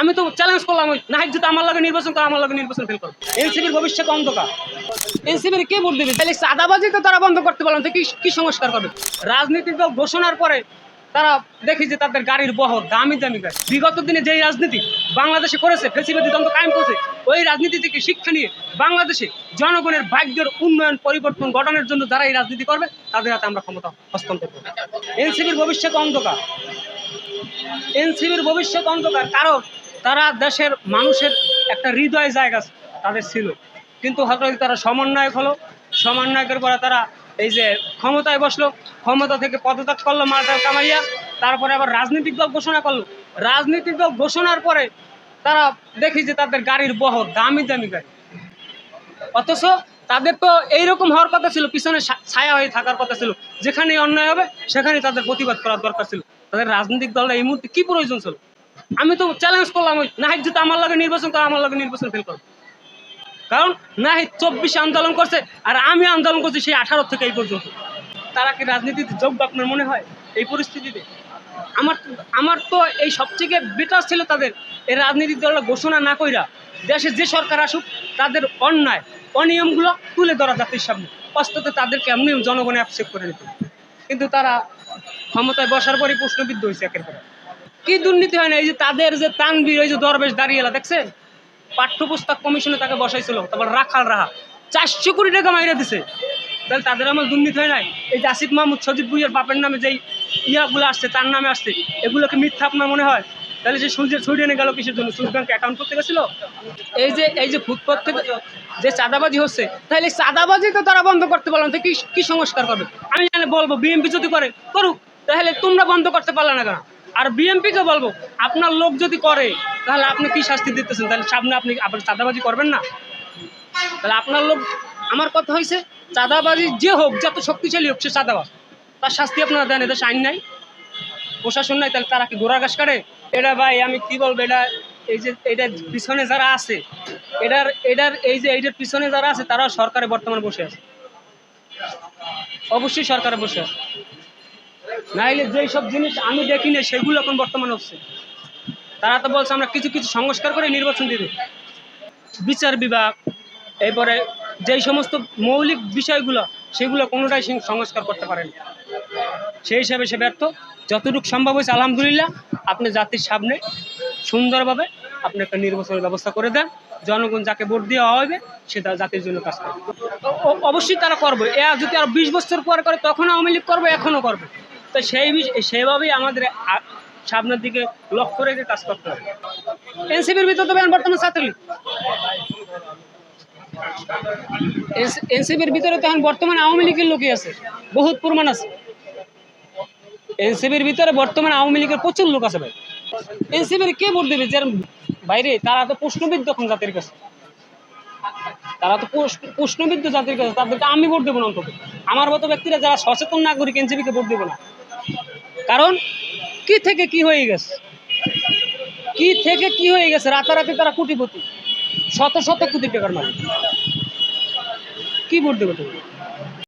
আমি তো চ্যালেঞ্জ করলাম নাহিদ যদি আমার লাগে নির্বাচন করে, আমার লাগে নির্বাচন ফেল করো এনসিপির ভবিষ্যৎ অন্ধকার। এনসিপির কে ভোট দেবে? তাহলে চাঁদাবাজি তো তারা বন্ধ করতে পারলাম কি কি সংস্কার করবে? রাজনীতিক দল ঘোষণার পরে তারা দেখি যে তাদের গাড়ির বহর, দামি দামি গাড়ি। বিগত দিনে যেই রাজনীতি বাংলাদেশে করেছে, ফেসিবাদী দ্বন্দ্ব কায়েম করেছে, ওই রাজনীতি থেকে শিক্ষা নিয়ে বাংলাদেশে জনগণের ভাগ্যের উন্নয়ন পরিবর্তন গঠনের জন্য যারা এই রাজনীতি করবে, তাদের হাতে আমরা ক্ষমতা হস্তান্তর করব। এনসিপির ভবিষ্যৎ অন্ধকার। এনসিবির ভবিষ্যৎ অন্ধকার, কারণ তারা দেশের মানুষের একটা হৃদয় জায়গা তাদের ছিল। কিন্তু হয়তো তারা সমন্বয়ক হলো। সমন্বয়কের পরে তারা এই যে ক্ষমতায় বসল, ক্ষমতা থেকে পদত্যাগ করল মালটা কামাইয়া, তারপরে আবার রাজনৈতিক দল ঘোষণা করল। রাজনৈতিক দল ঘোষণার পরে তারা দেখি যে তাদের গাড়ির বহর, দামি দামি গাড়ি। অথচ তাদের তো এইরকম হওয়ার কথা ছিল, পিছনে ছায়া হয়ে থাকার কথা ছিল। যেখানে অন্যায় হবে সেখানে তাদের প্রতিবাদ করার দরকার ছিল। তাদের রাজনৈতিক দলটা এই মুহূর্তে কি প্রয়োজন ছিল? আমি তো চ্যালেঞ্জ করলাম নাহিদ যদি আমার লাগে নির্বাচন করে, আমার লাগে নির্বাচন ফেল করো কারণ নাহিদ চব্বিশে আন্দোলন করছে আর আমি আন্দোলন করছি সেই আঠারো থেকে এই পর্যন্ত। তারা কি রাজনীতিতে যোগ্য আপনার মনে হয় এই পরিস্থিতিতে? আমার আমার তো এই সবথেকে বেটার ছিল তাদের এই রাজনীতিক দলটা ঘোষণা না কইরা দেশে যে সরকার আসুক, তাদের অন্যায়, অনিয়মগুলো তুলে ধরা জাতির সামনে। অস্ততে তাদেরকে এমনি জনগণে অ্যাকসেপ্ট করে নিত কিন্তু তারা ক্ষমতায় বসার পরই প্রশ্নবিদ্ধ হয়েছে একের পর। কি দুর্নীতি হয় না? এই যে তাদের যে তানবির ওই যে দরবেশ দাঁড়িয়ে দেখছেন? পাঠ্যপুস্তক কমিশনে তাকে বসাইছিল, তারপর রাখাল রাহা। চারশো কোটি টাকা মাইরা দিছে। তাহলে তাদের আমার দুর্নীতি হয় নাই? এই যে আসিফ মাহমুদ, সজিব ভুইয়ার বাপের নামে যেই ইয়াগুলো আসছে, তার নামে আসছে এগুলোকে মিথ্যা আপনার মনে হয়? তাহলে সে সূর্যের সুইডেনে গেল কিসের জন্য? সুইস ব্যাংকে অ্যাকাউন্ট করতে গেছিল? এই যে এই যে ফুটপাথ থেকে যে চাঁদাবাজি হচ্ছে, তাহলে চাঁদাবাজি তো তারা বন্ধ করতে পারলাম তো কি কি সংস্কার করবে? আমি জানি বলব বিএমপি যদি করে, করুক, তাহলে তোমরা বন্ধ করতে পারলে না কেন? আর বিএমপিকে বলব, আপনার লোক যদি করে, তাহলে আপনি কি শাস্তি দিতেছেন? তাহলে সামনে আপনি আবার চাঁদাবাজি করবেন না? তাহলে আপনার লোক, আমার কথা হয়েছে চাঁদাবাজি যে হোক, যত শক্তিশালী হোক, সে চাঁদাবাজ। তার শাস্তি আপনারা দেন, এদের আইন নাই। প্রশাসন নাই, তাহলে তারা কি গোড়া ঘাস কাটে? এটা ভাই, আমি কি বলব, এটা, এই যে, এটার পিছনে যারা আছে, এটার এটার, এই যে, এইটার পিছনে যারা আছে, তারাও সরকারে বর্তমানে বসে আছে। অবশ্যই সরকারে বসে আছে। নাইলে যেই সব জিনিস আমি দেখি না সেগুলো এখন বর্তমানে হচ্ছে। তারা তো বলছে, আমরা কিছু কিছু সংস্কার করে নির্বাচন দিবে। বিচার বিভাগ, এরপরে যেই সমস্ত মৌলিক বিষয়গুলো, সেগুলো কোনোটাই সংস্কার করতে পারেন। সেই হিসাবে সে ব্যর্থ। যতটুকু সম্ভব হয়েছে, আলহামদুলিল্লাহ, আপনি জাতির সামনে সুন্দরভাবে আপনি একটা নির্বাচনের ব্যবস্থা করে দেন। জনগণ যাকে ভোট দেওয়া হবে, সে তার জাতির জন্য কাজ করবে। অবশ্যই তারা করবে। এ যদি আর বিশ বছর পর করে তখন আওয়ামী লীগ করবে, এখনও করবে। তো সেই সেইভাবেই আমাদের সামনের দিকে লক্ষ্য রেখে কাজ করতে হবে। এনসিপির ভিতরে তো বর্তমান ছাত্রলীগ। এনসিপির ভিতরে তো এখন বর্তমানে আওয়ামী লীগের লোকই আছে, বহুত প্রমাণ আছে। এনসিপির ভিতরে বর্তমানে আওয়ামী লীগের প্রচুর লোক আছে ভাই। এনসিপির কে ভোট দেবে যার বাইরে? তারা তো প্রশ্নবিদ্ধ এখন জাতির কাছে। তারা তো প্রশ্ন- প্রশ্নবিদ্ধ জাতির কাছে। তাদেরকে আমি ভোট দেবো না অন্তত। আমার মতো ব্যক্তিরা যারা সচেতন নাগরিক, এনসিপিকে ভোট দেবো না। কারণ কি থেকে কি হয়ে গেছে? কি থেকে কি হয়ে গেছে? রাতারাতি তারা কোটিপতি। শত শত কোটি টাকার মালিক। কি বলতে তুমি